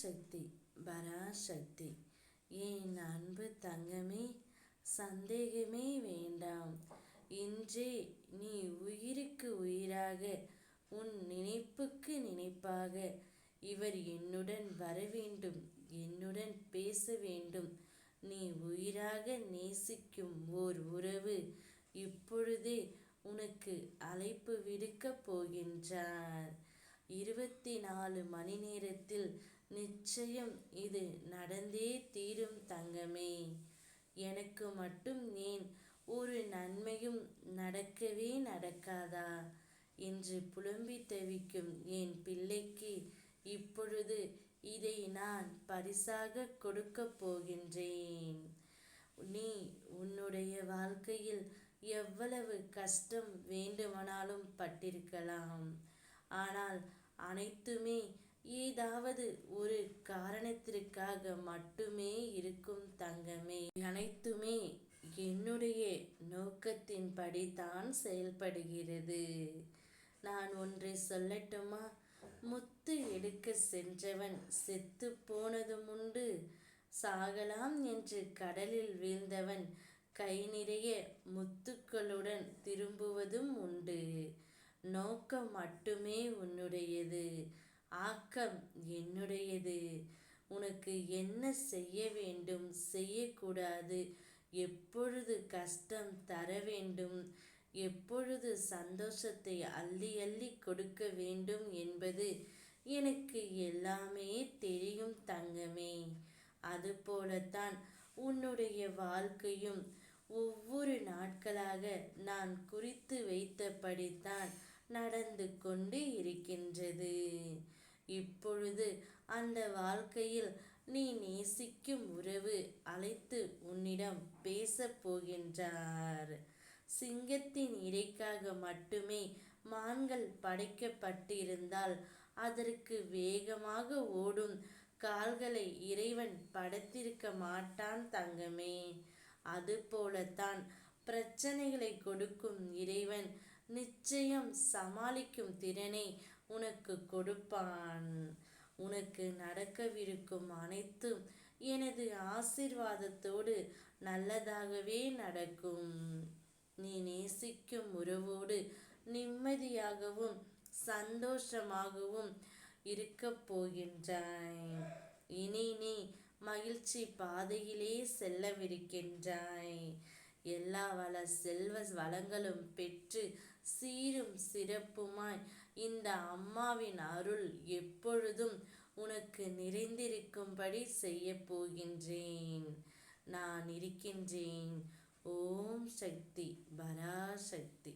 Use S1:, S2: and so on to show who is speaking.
S1: சக்தி பராசக்தி. என் அன்பு தங்கமே சந்தேகமே வேண்டாம். இன்றே நீ உயிருக்கு உயிராக உன் நினைப்புக்கு நினைப்பாக. இவர் என்னுடன் வரவேண்டும் என்னுடன் பேச வேண்டும். நீ உயிராக நேசிக்கும் ஓர் உறவு இப்பொழுதே உனக்கு அழைப்பு விடுக்கப் போகின்றார். இருபத்தி நாலு மணி நேரத்தில் நிச்சயம் இது நடந்தே தீரும் தங்கமே. எனக்கு மட்டும் ஏன் ஒரு நன்மையும் நடக்கவே நடக்காதா? என்று புலம்பி தவிக்கும் என் பிள்ளைக்கு இப்பொழுது இதை நான் பரிசாக கொடுக்கப் போகின்றேன். நீ உன்னுடைய வாழ்க்கையில் எவ்வளவு கஷ்டம் வேண்டுமானாலும் பட்டிருக்கலாம். ஆனால் அனைத்துமே ஏதாவது ஒரு காரணத்திற்காக மட்டுமே இருக்கும் தங்கமே. அனைத்துமே என்னுடைய நோக்கத்தின்படி தான் செயல்படுகிறது. நான் ஒன்றை சொல்லட்டுமா? முத்து எடுக்க சென்றவன் செத்து போனதும் உண்டு. சாகலாம் என்று கடலில் வீழ்ந்தவன் கை நிறைய முத்துக்களுடன் திரும்புவதும் உண்டு. நோக்கம் மட்டுமே உன்னுடையது. ஆக்கம் என்னுடையது. உனக்கு என்ன செய்ய வேண்டும்? செய்யக்கூடாது. எப்பொழுது கஷ்டம் தர வேண்டும்? எப்பொழுது சந்தோஷத்தை அள்ளி அள்ளி கொடுக்க வேண்டும் என்பது எனக்கு எல்லாமே தெரியும் தங்கமே. அதுபோலத்தான் உன்னுடைய வாழ்க்கையும் ஒவ்வொரு நாட்களாக நான் குறித்து வைத்தபடித்தான் நடந்து கொண்டு இருக்கின்றது. இப்பொழுது அந்த வாழ்க்கையில் நீ நேசிக்கும் உறவு அழைத்து உன்னிடம் பேசப் போகின்றார். சிங்கத்தின் இறைக்காக மட்டுமே மான்கள் படைக்கப்பட்டிருந்தால் அதற்கு வேகமாக ஓடும் கால்களை இறைவன் படைத்திருக்க மாட்டான் தங்கமே. அதுபோலத்தான் பிரச்சனைகளை கொடுக்கும் இறைவன் நிச்சயம் சமாளிக்கும் திறனை உனக்கு கொடுப்பான். உனக்கு நடக்கவிருக்கும் அனைத்தும் எனது ஆசிர்வாதத்தோடு நல்லதாகவே நடக்கும். நீ நேசிக்கும் உறவோடு நிம்மதியாகவும் சந்தோஷமாகவும் இருக்கப் போகின்றாய். இனி நீ மகிழ்ச்சி பாதையிலே செல்லவிருக்கின்றாய். எல்லா வள செல்வ வளங்களும் பெற்று சீரும் சிறப்புமாய் இந்த அம்மாவின் அருள் எப்பொழுதும் உனக்கு நிறைந்திருக்கும்படி செய்ய போகின்றேன். நான் இருக்கின்றேன். ஓம் சக்தி பராசக்தி